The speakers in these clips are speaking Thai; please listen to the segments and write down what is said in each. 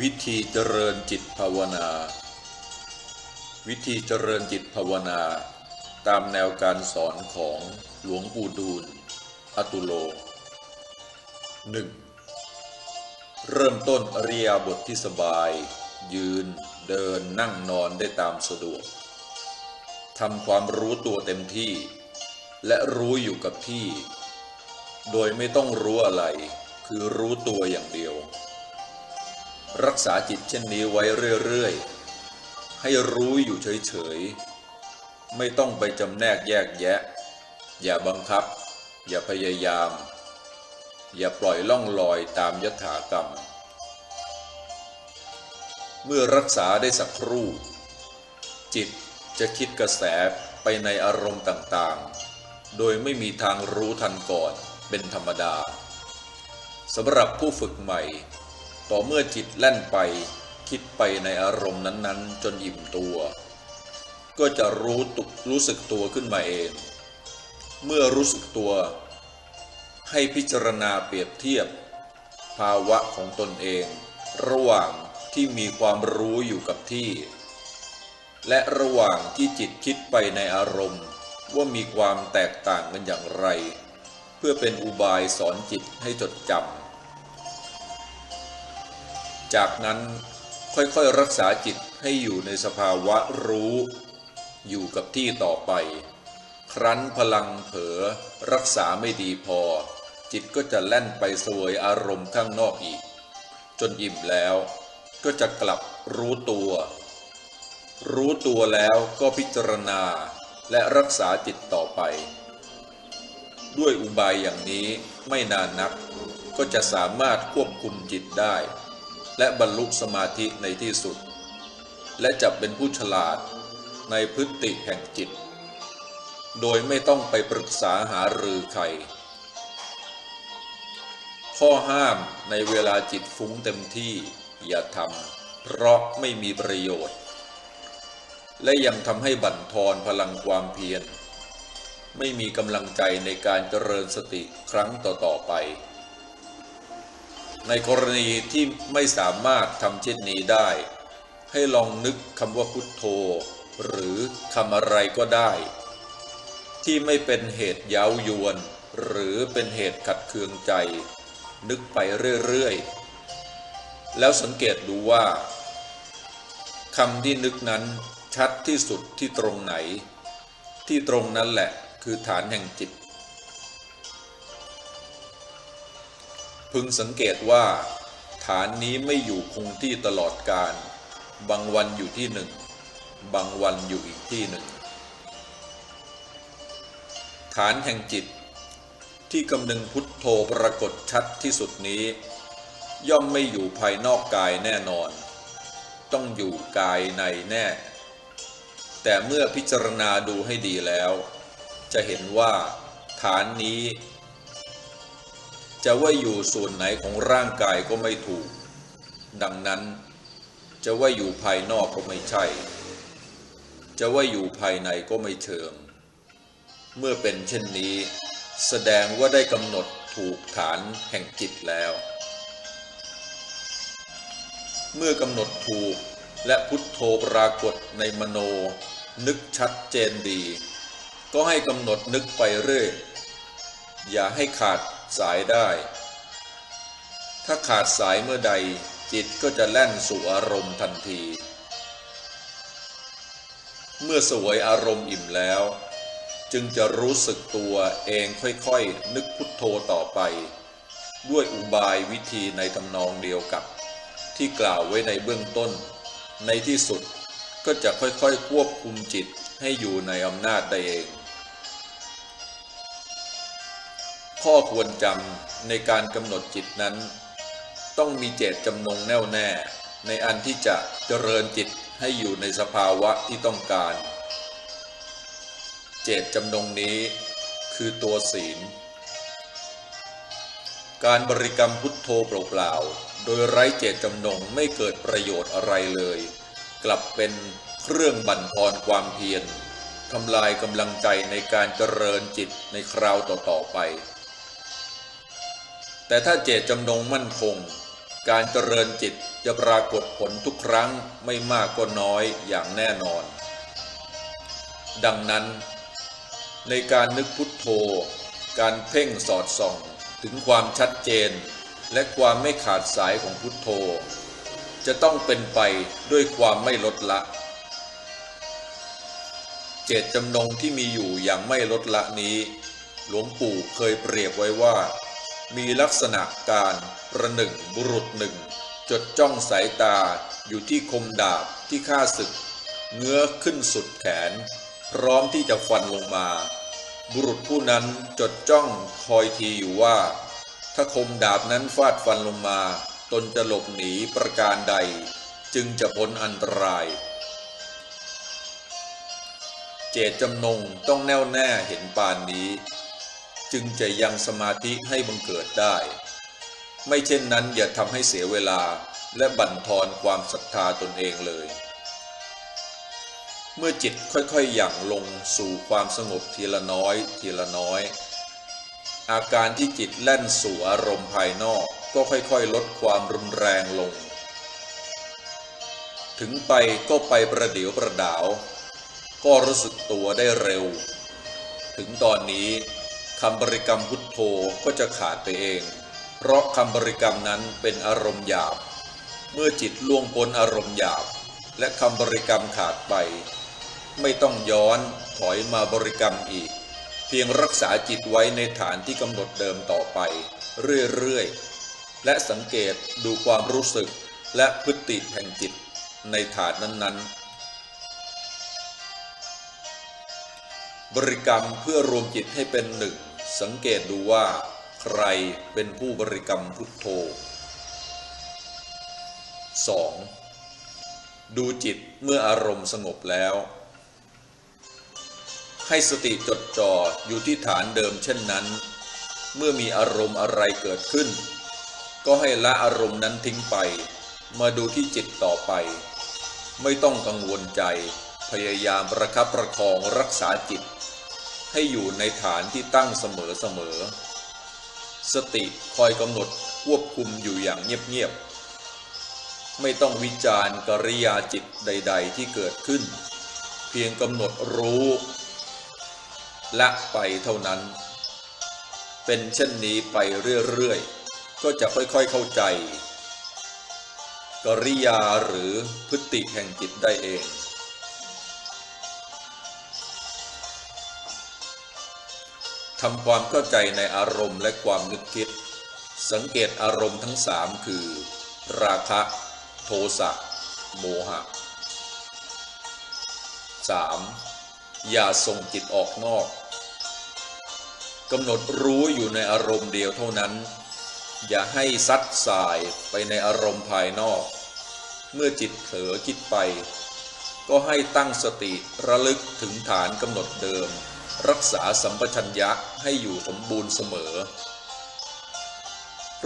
วิธีเจริญจิตภาวนา วิธีเจริญจิตภาวนา ตามแนวการสอนของหลวงปู่ดูลอตุโล 1. เริ่มต้นอริยบทที่สบาย ยืนเดินนั่งนอนได้ตามสะดวกทำความรู้ตัวเต็มที่ และรู้อยู่กับที่ โดยไม่ต้องรู้อะไร คือรู้ตัวอย่างเดียว รักษาจิตเช่นนี้ไว้เรื่อยๆ ให้รู้อยู่เฉยๆ ไม่ต้องไปจำแนกแยกแยะ อย่าบังคับ อย่าพยายาม อย่าปล่อยล่องลอยตามยถากรรม เมื่อรักษาได้สักครู่ จิตจะคิดกระแสไปในอารมณ์ต่างๆ โดยไม่มีทางรู้ทันก่อนเป็นธรรมดาสำหรับผู้ฝึกใหม่ ต่อเมื่อจิตแล่นไปคิดไปในอารมณ์นั้นๆ จนอิ่มตัว ก็จะรู้ตุกรู้สึกตัวขึ้นมาเอง เมื่อรู้สึกตัว ให้พิจารณาเปรียบเทียบ ภาวะของตนเอง ระหว่างที่มีความรู้อยู่กับที่ และระหว่างที่จิตคิดไปในอารมณ์ว่ามีความแตกต่างกันอย่างไร เพื่อเป็นอุบายสอนจิตให้จดจำ จากนั้นค่อยๆรักษาจิตให้อยู่ในสภาวะรู้ อยู่กับที่ต่อไป ครั้นพลังเผลอรักษาไม่ดีพอ จิตก็จะแล่นไปสวยอารมณ์ข้างนอกอีก จนอิ่มแล้วก็จะกลับรู้ตัว รู้ตัวแล้วก็พิจารณาและรักษาจิตต่อไป ด้วยอุบายอย่างนี้ไม่นานนักก็จะสามารถควบคุมจิตได้ และบรรลุสมาธิในที่สุด และจะเป็นผู้ฉลาดในพฤติแห่งจิต โดยไม่ต้องไปปรึกษาหารือใคร ข้อห้ามในเวลาจิตฟุ้งเต็มที่อย่าทำเพราะไม่มีประโยชน์ และยังทำให้บั่นทอนพลังความเพียร ไม่มีกำลังใจในการเจริญสติครั้งต่อๆไป ในกรณีที่ไม่สามารถทำเช่นนี้ได้ ให้ลองนึกคำว่าพุทโธ หรือคำอะไรก็ได้ ที่ไม่เป็นเหตุเย้ายวน หรือเป็นเหตุขัดเคืองใจ นึกไปเรื่อยๆ แล้วสังเกตดูว่าคำที่นึกนั้นชัดที่สุดที่ตรงไหน ที่ตรงนั้นแหละคือฐานแห่งจิต พึงสังเกตว่า ฐานนี้ไม่อยู่คงที่ตลอดการ บางวันอยู่ที่หนึ่ง บางวันอยู่อีกที่หนึ่ง ฐานแห่งจิตที่กำนึงพุทโธปรากฏชัดที่สุดนี้ ย่อมไม่อยู่ภายนอกกายแน่นอน ต้องอยู่กายในแน่ แต่เมื่อพิจารณาดูให้ดีแล้ว จะเห็นว่าฐานนี้ จะว่าอยู่ส่วนไหนของร่างกายก็ไม่ถูก ดังนั้น จะว่าอยู่ภายนอกก็ไม่ใช่ จะว่าอยู่ภายในก็ไม่เชิง เมื่อเป็นเช่นนี้ แสดงว่าได้กำหนดถูกฐานแห่งจิตแล้ว เมื่อกำหนดถูกและพุทโธปรากฏในมโน นึกชัดเจนดี ก็ให้กำหนดนึกไปเรื่อย อย่าให้ขาด สายได้ ถ้าขาดสายเมื่อใดจิตก็จะแล่นสู่อารมณ์ทันที เมื่อสวยอารมณ์อิ่มแล้ว จึงจะรู้สึกตัวเองค่อยๆ นึกพุทโธต่อไป ด้วยอุบายวิธีในทำนองเดียวกับ ที่กล่าวไว้ในเบื้องต้น ในที่สุดก็จะค่อยๆ ควบคุมจิตให้อยู่ในอำนาจได้เอง ข้อควรจำในการกำหนดจิตนั้น ต้องมีเจตจำนงแน่วแน่ ในอันที่จะเจริญจิตให้อยู่ในสภาวะที่ต้องการ เจตจำนงนี้คือตัวศีล การบริกรรมพุทโธเปล่าๆ โดยไร้เจตจำนงไม่เกิดประโยชน์อะไรเลย กลับเป็นเครื่องบั่นทอนความเพียรทำลายกำลังใจในการเจริญจิตในคราวต่อๆไป แต่ถ้าเจตจำนงมั่นคง การเจริญจิตจะปรากฏผลทุกครั้งไม่มากก็น้อยอย่างแน่นอน ดังนั้น ในการนึกพุทโธ การเพ่งสอดส่องถึงความชัดเจน และความไม่ขาดสายของพุทโธ จะต้องเป็นไปด้วยความไม่ลดละ เจตจำนงที่มีอยู่อย่างไม่ลดละนี้ หลวงปู่เคยเปรียบไว้ว่า มีลักษณะการประหนึ่งบุรุษหนึ่ง จดจ้องสายตาอยู่ที่คมดาบที่ฆ่าศึก เงื้อขึ้นสุดแขน พร้อมที่จะฟันลงมา บุรุษผู้นั้นจดจ้องคอยทีอยู่ว่า ถ้าคมดาบนั้นฟาดฟันลงมา ตนจะหลบหนีประการใด จึงจะพ้นอันตราย เจตจำนงต้องแน่วแน่เห็นปานนี้ จึงจะยังสมาธิให้บังเกิดได้ ไม่เช่นนั้นอย่าทำให้เสียเวลาและบั่นทอนความศรัทธาตนเองเลย เมื่อจิตค่อยๆหยั่งลงสู่ความสงบทีละน้อยทีละน้อย อาการที่จิตแล่นสู่อารมณ์ภายนอกก็ค่อยๆ ลดความรุนแรงลง ถึงไปก็ไปประเดี๋ยวประดาว ก็รู้สึกตัวได้เร็ว ถึงตอนนี้ คำบริกรรมพุทโธก็จะขาดไปเอง เพราะคำบริกรรมนั้นเป็นอารมณ์หยาบ เมื่อจิตล่วงพ้นอารมณ์หยาบ และคำบริกรรมขาดไป ไม่ต้องย้อนถอยมาบริกรรมอีก เพียงรักษาจิตไว้ในฐานที่กำหนดเดิมต่อไป เรื่อยๆ และสังเกตดูความรู้สึกและพฤติแห่งจิตในฐานนั้นๆบริกรรมเพื่อรวมจิตให้เป็นหนึ่ง สังเกตดูว่า ใครเป็นผู้บริกรรมพุทโธ 2. ดูจิตเมื่ออารมณ์สงบแล้ว ให้สติจดจ่ออยู่ที่ฐานเดิมเช่นนั้น เมื่อมีอารมณ์อะไรเกิดขึ้น ก็ให้ละอารมณ์นั้นทิ้งไป มาดูที่จิตต่อไป ไม่ต้องกังวลใจ พยายามประคับประคองรักษาจิต ให้อยู่ในฐานที่ตั้งเสมอเสมอ สติคอยกำหนดควบคุมอยู่อย่างเงียบๆ ไม่ต้องวิจารณ์กริยาจิตใด ๆ ที่เกิดขึ้น เพียงกำหนดรู้ละไปเท่านั้น เป็นเช่นนี้ไปเรื่อย ๆ ก็จะค่อยๆเข้าใจ กริยาหรือพฤติแห่งจิตได้เอง ทำความเข้าใจในอารมณ์และความนึกคิด สังเกตอารมณ์ทั้งสามคือ ราคะ โทสะ โมหะ 3. อย่าส่งจิตออกนอกกำหนดรู้อยู่ในอารมณ์เดียวเท่านั้น อย่าให้ซัดสายไปในอารมณ์ภายนอก เมื่อจิตเผลอคิดไป ก็ให้ตั้งสติระลึกถึงฐานกำหนดเดิม รักษาสัมปชัญญะให้อยู่สมบูรณ์เสมอ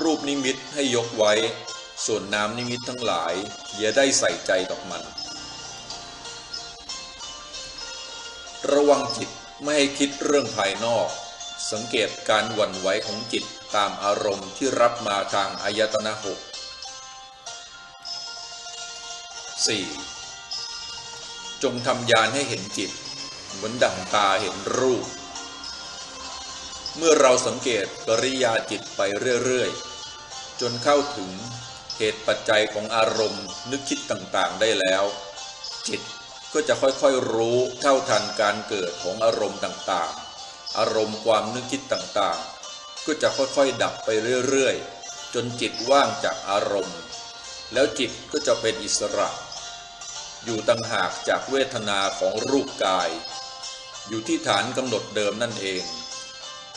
รูปนิมิตให้ยกไว้ ส่วนนามนิมิตทั้งหลาย อย่าได้ใส่ใจกับมัน ระวังจิตไม่ให้คิดเรื่องภายนอก สังเกตการหวั่นไหวของจิตตามอารมณ์ที่รับมาทางอายตนะหก 4. จงทำยานให้เห็นจิต เหมือนดั่งตาเห็นรูป เมื่อเราสังเกตกริยาจิตไปเรื่อยๆ จนเข้าถึงเหตุปัจจัยของอารมณ์นึกคิดต่างๆได้แล้ว จิตก็จะค่อยๆรู้เท่าทันการเกิดของอารมณ์ต่างๆ อารมณ์ความนึกคิดต่างๆ ก็จะค่อยๆดับไปเรื่อยๆ จนจิตว่างจากอารมณ์ แล้วจิตก็จะเป็นอิสระ อยู่ต่างหากจากเวทนาของรูปกาย อยู่ที่ฐานกำหนดเดิมนั่นเอง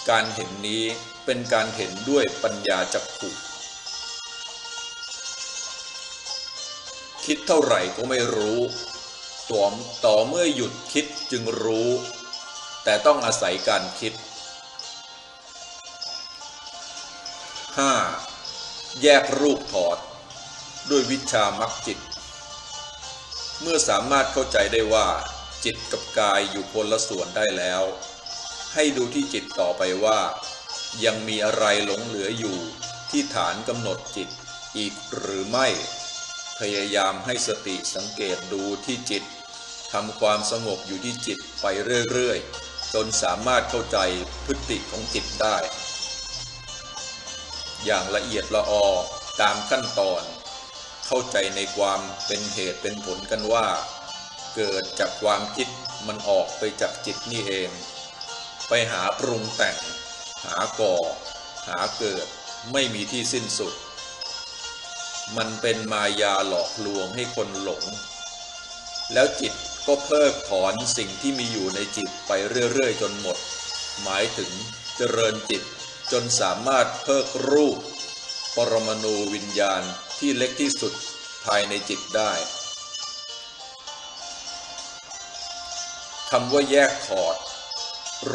การเห็นนี้เป็นการเห็นด้วยปัญญาจักขุคิดเท่าไหร่ก็ไม่รู้ต่อต่อเมื่อหยุดคิดจึงรู้ แต่ต้องอาศัยการคิด 5. แยกรูปถอด ด้วยวิชามักจิต เมื่อสามารถเข้าใจได้ว่า จิตกับกายอยู่คนละส่วนได้แล้ว ให้ดูที่จิตต่อไปว่า ยังมีอะไรหลงเหลืออยู่ ที่ฐานกำหนดจิตอีกหรือไม่ พยายามให้สติสังเกตดูที่จิตทำความสงบอยู่ที่จิตไปเรื่อยๆ จนสามารถเข้าใจพฤติของจิตได้ อย่างละเอียดละออตามขั้นตอน เข้าใจในความเป็นเหตุเป็นผลกันว่า เกิดจากความคิดมันออกไปจากจิตนี่เอง ไปหาปรุงแต่ง หาก่อ หาเกิดไม่มีที่สิ้นสุด มันเป็นมายาหลอกลวงให้คนหลง แล้วจิตก็เพิกถอนสิ่งที่มีอยู่ในจิตไปเรื่อย ๆ จนหมด หมายถึงเจริญจิตจนสามารถเพิกรูป ปรมาณูวิญญาณที่เล็กที่สุดภายในจิตได้ คำว่าแยกถอด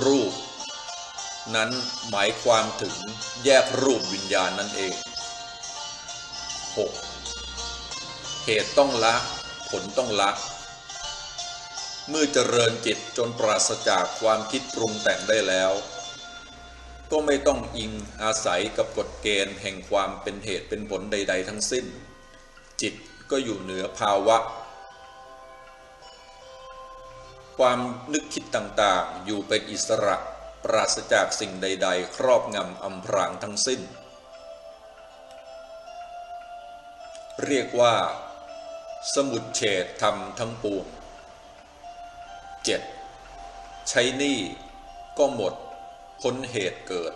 รูป นั้นหมายความถึงแยกรูปวิญญาณนั่นเอง 6. เหตุต้องละ ผลต้องละ เมื่อเจริญจิตจนปราศจากความคิดปรุงแต่งได้แล้ว ก็ไม่ต้องอิงอาศัยกับกฎเกณฑ์แห่งความเป็นเหตุเป็นผลใด ๆ ทั้งสิ้น จิตก็อยู่เหนือภาวะ ความนึกคิดต่างๆ อยู่เป็นอิสระปราศจากสิ่งใด ๆ ครอบงำอำพรางทั้งสิ้น เรียกว่า สมุดเฉดธรรมทั้งปวง 7. ใช้หนี้ก็หมด พ้นเหตุเกิด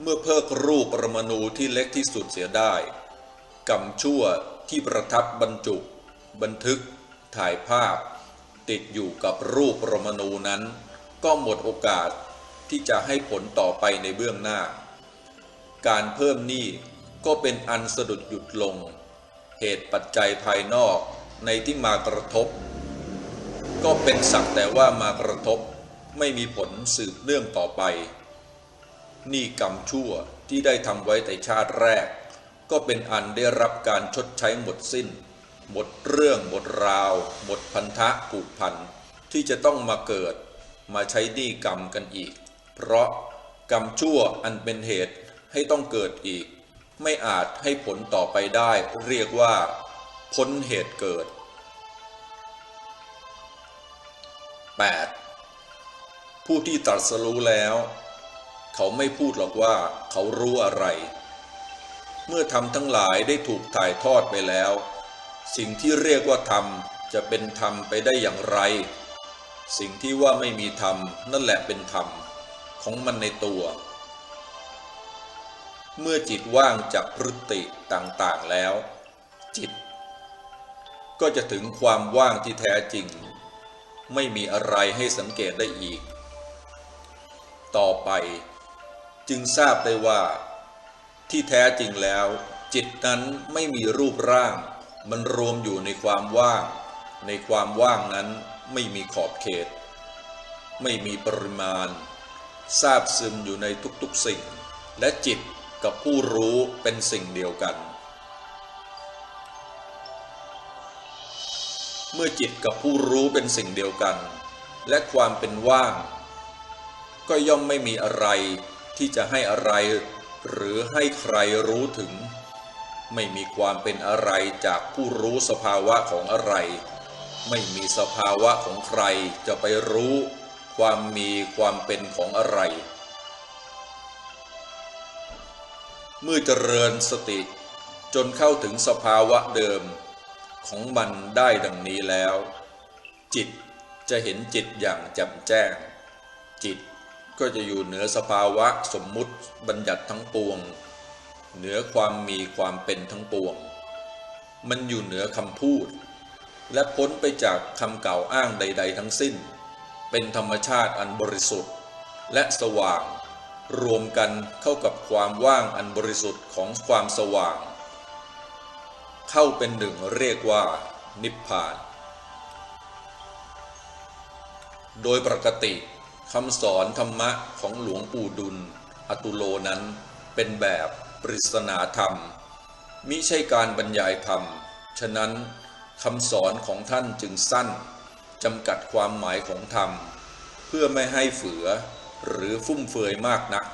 เมื่อเพิกรูปปรมาณูที่เล็กที่สุดเสียได้ กรรมชั่วที่ประทับบรรจุ บันทึก ถ่ายภาพ ติดอยู่กับรูปรมาณูนั้น ก็หมดโอกาสที่จะให้ผลต่อไปในเบื้องหน้า การเพิ่มหนี้ก็เป็นอันสะดุดหยุดลง เหตุปัจจัยภายนอกในที่มากระทบ ก็เป็นสักแต่ว่ามากระทบไม่มีผลสืบเนื่องต่อไป นี่กรรมชั่วที่ได้ทำไว้แต่ชาติแรก ก็เป็นอันได้รับการชดใช้หมดสิ้น หมดเรื่องหมดราว หมดพันธะผูกพันที่จะต้องมาเกิดมาใช้หนี้กรรมกันอีก เพราะกรรมชั่วอันเป็นเหตุให้ต้องเกิดอีก ไม่อาจให้ผลต่อไปได้เรียกว่า พ้นเหตุเกิด 8. ผู้ที่ตรัสรู้แล้ว เขาไม่พูดหรอกว่าเขารู้อะไร เมื่อธรรมทั้งหลายได้ถูกถ่ายทอดไปแล้ว สิ่งที่เรียกว่าธรรมจะเป็นธรรมไปได้อย่างไร สิ่งที่ว่าไม่มีธรรมนั่นแหละเป็นธรรมของมันในตัว เมื่อจิตว่างจากพฤติต่างๆแล้ว จิต ก็จะถึงความว่างที่แท้จริง ไม่มีอะไรให้สังเกตได้อีก ต่อไปจึงทราบได้ว่า ที่แท้จริงแล้ว จิตนั้นไม่มีรูปร่าง มันรวมอยู่ในความว่าง ในความว่างนั้นไม่มีขอบเขต ไม่มีปริมาณทราบซึมอยู่ในทุกๆสิ่ง และจิตกับผู้รู้เป็นสิ่งเดียวกัน เมื่อจิตกับผู้รู้เป็นสิ่งเดียวกัน และความเป็นว่าง ก็ย่อมไม่มีอะไรที่จะให้อะไร หรือให้ใครรู้ถึง ไม่มีความเป็นอะไรจากผู้รู้สภาวะของอะไร ไม่มีสภาวะของใครจะไปรู้ความมีความเป็นของอะไร เมื่อเจริญสติจนเข้าถึงสภาวะเดิมของมันได้ดังนี้แล้ว จิตจะเห็นจิตอย่างแจ่มแจ้ง จิตก็จะอยู่เหนือสภาวะสมมุติบัญญัติทั้งปวง เหนือความมีความเป็นทั้งปวง มันอยู่เหนือคำพูด และพ้นไปจากคำกล่าวอ้างใด ๆ ทั้งสิ้น เป็นธรรมชาติอันบริสุทธิ์ และสว่าง รวมกันเข้ากับความว่างอันบริสุทธิ์ของความสว่าง เข้าเป็นหนึ่งเรียกว่า นิพพาน โดยปกติคำสอนธรรมะของหลวงปู่ดุล อตุโลนั้นเป็นแบบ ปริศนาธรรม มิใช่การบรรยายธรรม ฉะนั้นคำสอนของท่านจึงสั้นจำกัดความหมายของธรรม เพื่อไม่ให้เฝือหรือฟุ่มเฟือยมากนัก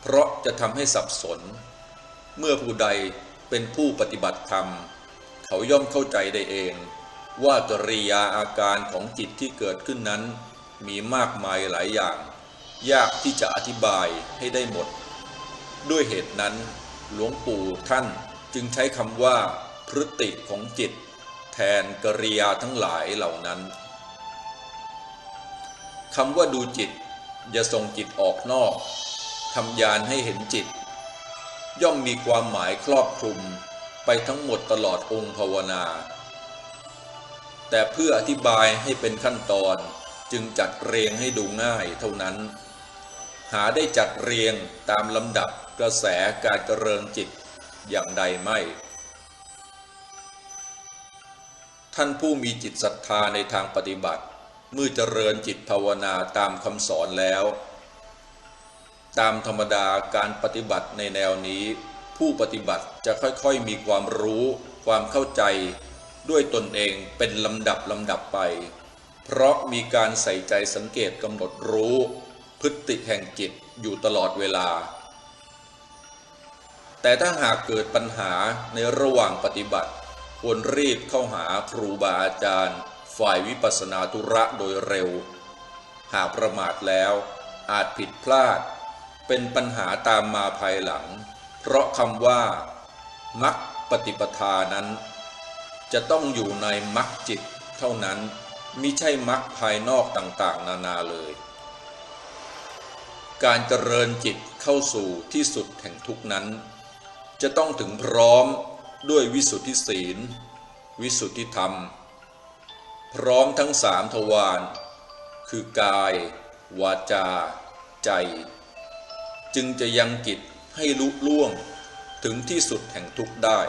เพราะจะทำให้สับสน เมื่อผู้ใดเป็นผู้ปฏิบัติธรรม เขาย่อมเข้าใจได้เอง ว่ากริยาอาการของจิตที่เกิดขึ้นนั้น มีมากมายหลายอย่าง ยากที่จะอธิบายให้ได้หมด ด้วยเหตุนั้น หลวงปู่ท่านจึงใช้คำว่า พฤติของจิต แทนกริยาทั้งหลายเหล่านั้นคำว่าดูจิต อย่าส่งจิตออกนอกทำยานให้เห็นจิต ย่อมมีความหมายครอบคลุมไปทั้งหมดตลอดองค์ภาวนา แต่เพื่ออธิบายให้เป็นขั้นตอนจึงจัดเรียงให้ดูง่ายเท่านั้น หาได้จัดเรียงตามลำดับ กระแสการเจริญจิตอย่างใดไม่ ท่านผู้มีจิตศรัทธาในทางปฏิบัติ เมื่อเจริญจิตภาวนาตามคำสอนแล้ว ตามธรรมดาการปฏิบัติในแนวนี้ ผู้ปฏิบัติจะค่อยๆมีความรู้ความเข้าใจด้วยตนเองเป็นลำดับลำดับไป เพราะมีการใส่ใจสังเกตกำหนดรู้ พฤติแห่งจิตอยู่ตลอดเวลา แต่ถ้าหากเกิดปัญหาในระหว่างปฏิบัติ ควรรีบเข้าหาครูบาอาจารย์ ฝ่ายวิปัสสนาธุระโดยเร็ว หากประมาทแล้วอาจผิดพลาด เป็นปัญหาตามมาภายหลัง เพราะคำว่า มักปฏิปทานั้น จะต้องอยู่ในมักจิตเท่านั้นมิใช่มักภายนอกต่างๆ นานาเลย การเจริญจิตเข้าสู่ที่สุดแห่งทุกนั้น จะต้องถึงพร้อมด้วยวิสุทธิศีล วิสุทธิธรรม พร้อมทั้งสามทวารคือกาย วาจา ใจ จึงจะยังกิจให้ลุล่วงถึงที่สุดแห่งทุกข์ได้